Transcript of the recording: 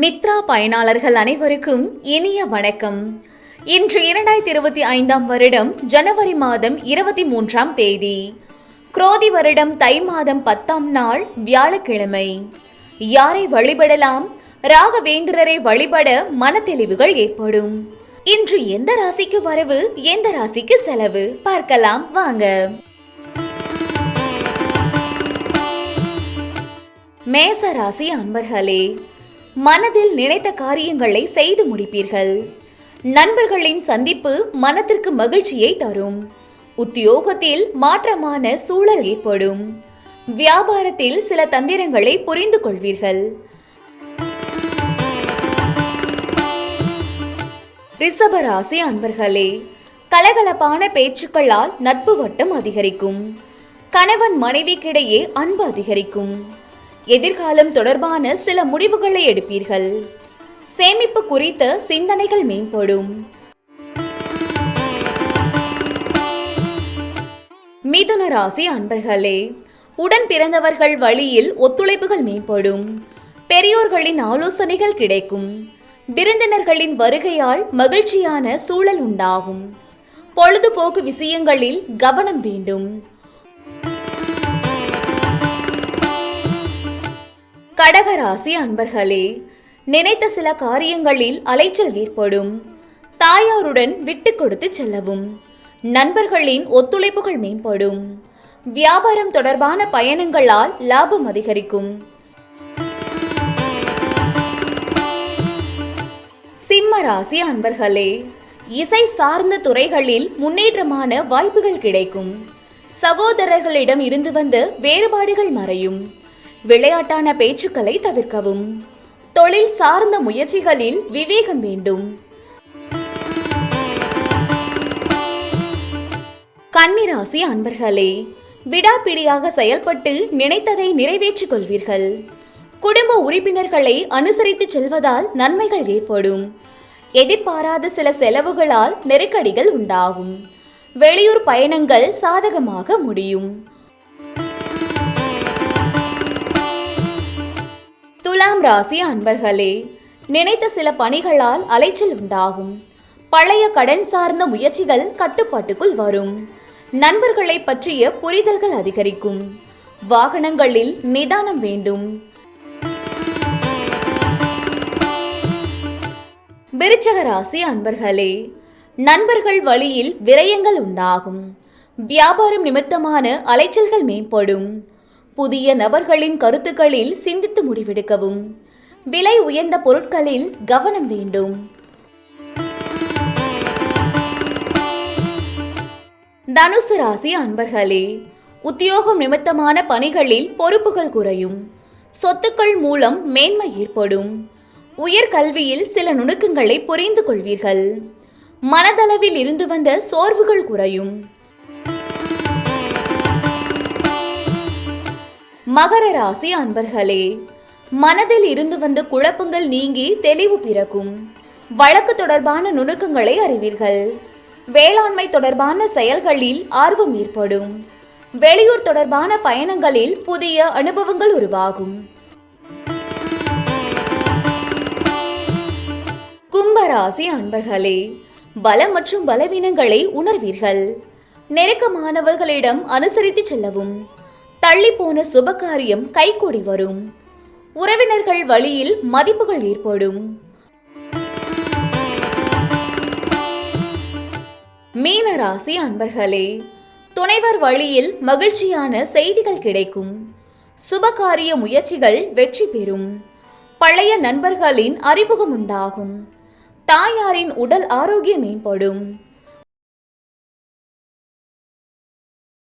நித்ரா பயனாளர்கள் அனைவருக்கும் இனிய வணக்கம். இன்று இரண்டாயிரத்தி இருபத்தி ஐந்தாம் வருடம் ஜனவரி மாதம் இருபத்தி மூன்றாம் தேதி. குரோதி வருடம் தை மாதம் பத்தாம் நாள் வியாழக்கிழமை. யாரை வழிபடலாம்? ராகவேந்திரரை வழிபட மனத்தெளிவுகள் ஏற்படும். இன்று எந்த ராசிக்கு வரவு? எந்த ராசிக்கு செலவு? பார்க்கலாம் வாங்க. மேச ராசி அன்பர்களே மனதில் நினைத்த காரியங்களை செய்து முடிப்பீர்கள். நண்பர்களின் சந்திப்பு மனத்திற்கு மகிழ்ச்சியை தரும். உத்தியோகத்தில் மாற்றமான சூழல் ஏற்படும். வியாபாரத்தில் சில தந்திரங்களை புரிந்து கொள்வீர்கள். ரிஷபராசி அன்பர்களே கலகலப்பான பேச்சுக்களால் நட்பு வட்டம் அதிகரிக்கும். கணவன் மனைவிக்கிடையே அன்பு அதிகரிக்கும். எதிர்காலம் தொடர்பான சில முடிவுகளை எடுப்பீர்கள். சேமிப்பு குறித்த சிந்தனைகள் மேம்படும். மிதுன ராசி அன்பர்களே உடன் பிறந்தவர்கள் வழியில் ஒத்துழைப்புகள் மேம்படும். பெரியோர்களின் ஆலோசனைகள் கிடைக்கும். விருந்தினர்களின் வருகையால் மகிழ்ச்சியான சூழல் உண்டாகும். பொழுதுபோக்கு விஷயங்களில் கவனம் வேண்டும். கடகராசி அன்பர்களே நினைத்த சில காரியங்களில் அலைச்சல் ஏற்படும். தாயாருடன் விட்டு கொடுத்து செல்லவும். நண்பர்களின் ஒத்துழைப்புகள் மேம்படும். வியாபாரம் தொடர்பான பயணங்களால் லாபம் அதிகரிக்கும். சிம்ம ராசி அன்பர்களே இசை சார்ந்த துறைகளில் முன்னேற்றமான வாய்ப்புகள் கிடைக்கும். சகோதரர்களிடம் இருந்து வந்த வேறுபாடுகள் மறையும். விளையாட்டான பேச்சுக்களை தவிர்க்கவும். தொழில் சார்ந்த முயற்சிகளில் விவேகம் வேண்டும். கன்னிராசி அன்பர்களே விடாப்பிடியாக செயல்பட்டு நினைத்ததை நிறைவேற்றிக் கொள்வீர்கள். குடும்ப உறுப்பினர்களை அனுசரித்து செல்வதால் நன்மைகள் ஏற்படும். எதிர்பாராத சில செலவுகளால் நெருக்கடிகள் உண்டாகும். வெளியூர் பயணங்கள் சாதகமாக முடியும். துலாம் ராசி அன்பர்களே நினைத்த சில பணிகளால் அலைச்சல் உண்டாகும். பழைய கடன் சார்ந்த முயற்சிகள் கட்டுப்பாட்டுக்குள் வரும். நண்பர்களை பற்றிய புரிதல்கள் அதிகரிக்கும். வாகனங்களில் நிதானம் வேண்டும். விருச்சக ராசி அன்பர்களே நண்பர்கள் வழியில் விரயங்கள் உண்டாகும். வியாபாரம் நிமித்தமான அலைச்சல்கள் மேம்படும். புதிய நபர்களின் கருத்துக்களில் சிந்தித்து முடிவெடுக்கவும். விலை உயர்ந்த பொருட்களில் கவனம் வேண்டும். தனுசு ராசி அன்பர்களே உத்தியோகம் நிமித்தமான பணிகளில் பொறுப்புகள் குறையும். சொத்துக்கள் மூலம் மேன்மை ஏற்படும். உயர்கல்வியில் சில நுணுக்கங்களை புரிந்து கொள்வீர்கள். மனதளவில் இருந்து வந்த சோர்வுகள் குறையும். மகர ராசி அன்பர்களே மனதில் இருந்து வந்த குழப்பங்கள் நீங்கி தெளிவு பிறக்கும். வழக்கு தொடர்பான நுணுக்கங்களை அறிவீர்கள். வேளாண்மை தொடர்பான செயல்களில் ஆர்வம் ஏற்படும். வெளியூர் தொடர்பான பயணங்களில் புதிய அனுபவங்கள் உருவாகும். கும்பராசி அன்பர்களே பலம் மற்றும் பலவீனங்களை உணர்வீர்கள். நெருக்கமானவர்களிடம் அனுசரித்து செல்லவும். தள்ளிப்போன சுபகாரியம் கைகூடி வரும். உறவினர்கள் வழியில் மதிப்புகள் ஏற்படும். மீன ராசி அன்பர்களே துணைவர் வழியில் மகிழ்ச்சியான செய்திகள் கிடைக்கும். சுபகாரிய முயற்சிகள் வெற்றி பெறும். பழைய நண்பர்களின் அறிமுகம் உண்டாகும். தாயாரின் உடல் ஆரோக்கியம் மேம்படும்.